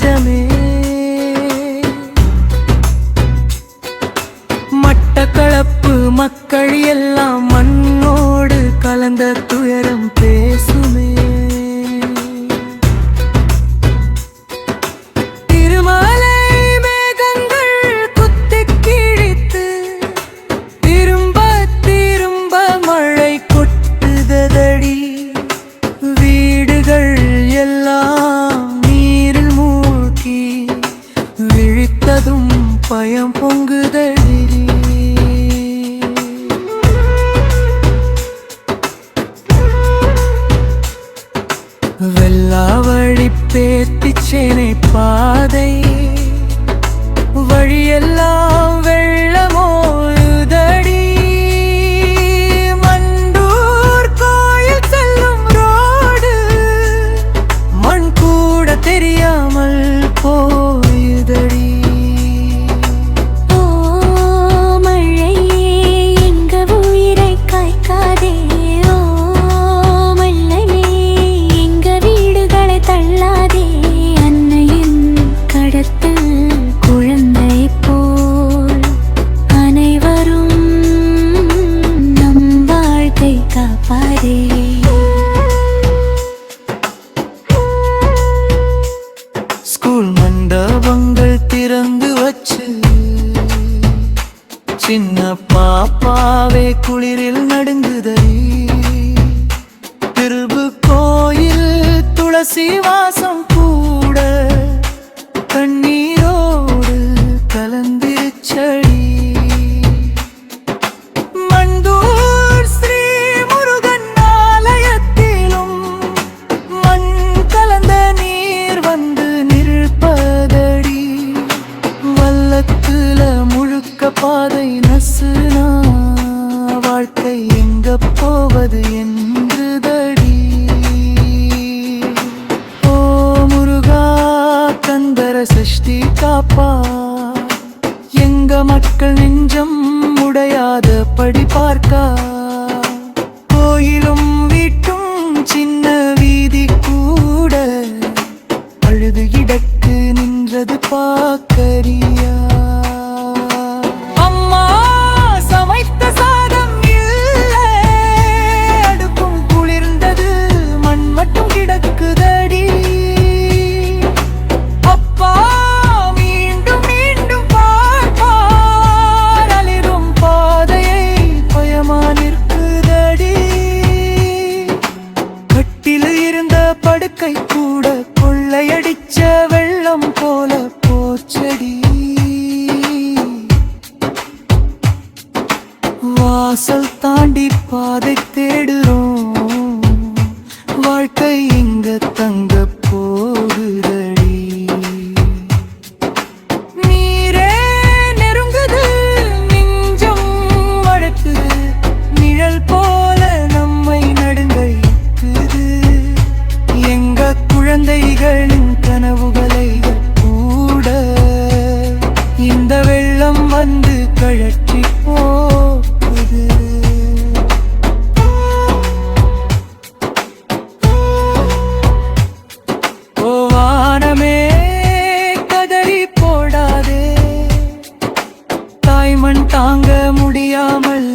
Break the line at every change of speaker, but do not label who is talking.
நெஞ்சமே. மட்டக்களப்பு மக்கள் எல்லாம் மண்ணோடு கலந்த துயரம் பேசும். துளசி வாசம் கூட கண்ணீரோடு கலந்திருச்சடி. மண்டூர் ஸ்ரீ முருகன் ஆலயத்திலும் மண் கலந்த நீர் வந்து நிற்பதடி. வல்லத்துல முழுக்க பாதை நசுனா வாழ்க்கை எங்க போவது என்று தடி சஷ்டி காப்பா. எங்க மக்கள் நெஞ்சம் உடையாத படி பார்க்கா. கை கூட கொள்ளையடிச்ச வெள்ளம் போல போச்சடி. வாசல் தாண்டி பாதை தேடுறோம். தாய்மண் தாங்க முடியாமல்